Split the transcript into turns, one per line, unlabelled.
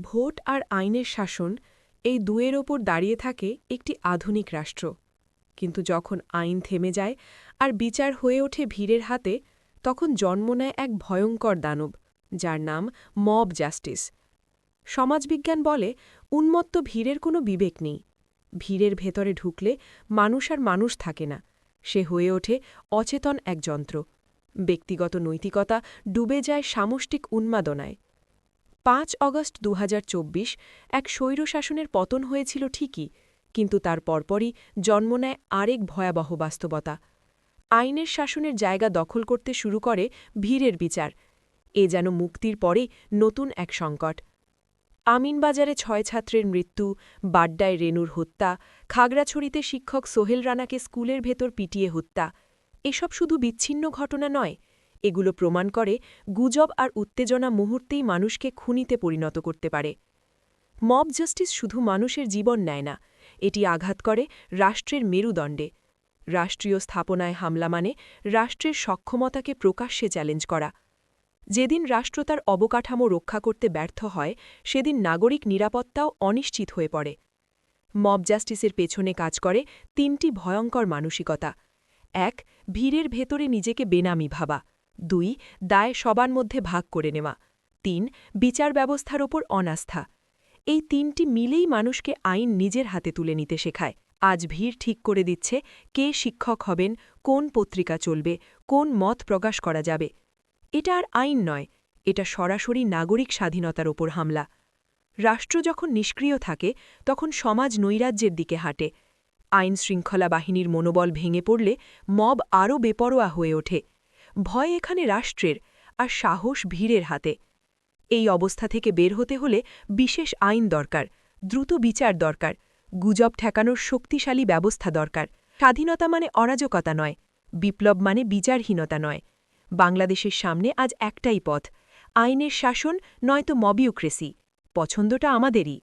Vote আর আইনের শাসন এই দুয়ের ওপর দাঁড়িয়ে থাকে একটি আধুনিক রাষ্ট্র। কিন্তু যখন আইন থেমে যায় আর বিচার হয়ে ওঠে ভিড়ের হাতে, তখন জন্ম নেয় এক ভয়ঙ্কর দানব, যার নাম মব জাস্টিস। সমাজবিজ্ঞান বলে, উন্মত্ত ভিড়ের কোনো বিবেক নেই। ভিড়ের ভেতরে ঢুকলে মানুষ আর মানুষ থাকে না। সে হয়ে ওঠে অচেতন এক যন্ত্র। ব্যক্তিগত নৈতিকতা ডুবে যায় সামষ্টিক উন্মাদনায়। পাঁচ অগস্ট দু এক স্বৈরশাসনের পতন হয়েছিল ঠিকই, কিন্তু তার পরপরই জন্ম নেয় আরেক ভয়াবহ বাস্তবতা। আইনের শাসনের জায়গা দখল করতে শুরু করে ভিড়ের বিচার, এ যেন মুক্তির পরেই নতুন এক সংকট। আমিনবাজারে ছয় ছাত্রের মৃত্যু, বাড্ডায় রেনুর হত্যা, খাগড়াছড়িতে শিক্ষক সোহেল রানাকে স্কুলের ভেতর পিটিয়ে হত্যা, এসব শুধু বিচ্ছিন্ন ঘটনা নয় এগুলো প্রমাণ করে গুজব আর উত্তেজনা মুহূর্তেই মানুষকে খুনিতে পরিণত করতে পারে। মব জাস্টিস শুধু মানুষের জীবন নেয় না, এটি আঘাত করে রাষ্ট্রের মেরুদণ্ডে। রাষ্ট্রীয় স্থাপনায় হামলা মানে রাষ্ট্রের সক্ষমতাকে প্রকাশ্যে চ্যালেঞ্জ করা। যেদিন রাষ্ট্র তার অবকাঠামো রক্ষা করতে ব্যর্থ হয়, সেদিন নাগরিক নিরাপত্তাও অনিশ্চিত হয়ে পড়ে। মব জাস্টিসের পেছনে কাজ করে তিনটি ভয়ঙ্কর মানসিকতা। এক, ভিড়ের ভেতরে নিজেকে বেনামি ভাবা। দুই, দায় সবার মধ্যে ভাগ করে নেওয়া। তিন, বিচার ব্যবস্থার ওপর অনাস্থা। এই তিনটি মিলেই মানুষকে আইন নিজের হাতে তুলে নিতে শেখায়। আজ ভিড় ঠিক করে দিচ্ছে কে শিক্ষক হবেন, কোন পত্রিকা চলবে, কোন মত প্রকাশ করা যাবে। এটা আর আইন নয়, এটা সরাসরি নাগরিক স্বাধীনতার ওপর হামলা। রাষ্ট্র যখন নিষ্ক্রিয় থাকে, তখন সমাজ নৈরাজ্যের দিকে হাঁটে। আইন শৃঙ্খলা বাহিনীর মনোবল ভেঙে পড়লে মব আরও বেপরোয়া হয়ে ওঠে। ভয় এখানে রাষ্ট্রের আর সাহস ভিড়ের হাতে। এই অবস্থা থেকে বের হতে হলে বিশেষ আইন দরকার, দ্রুত বিচার দরকার, গুজব ঠেকানোর শক্তিশালী ব্যবস্থা দরকার। স্বাধীনতা মানে অরাজকতা নয়, বিপ্লব মানে বিচারহীনতা নয়। বাংলাদেশের সামনে আজ একটাই পথ, আইনের শাসন নয়তো মবিউক্রেসি, পছন্দটা আমাদেরই।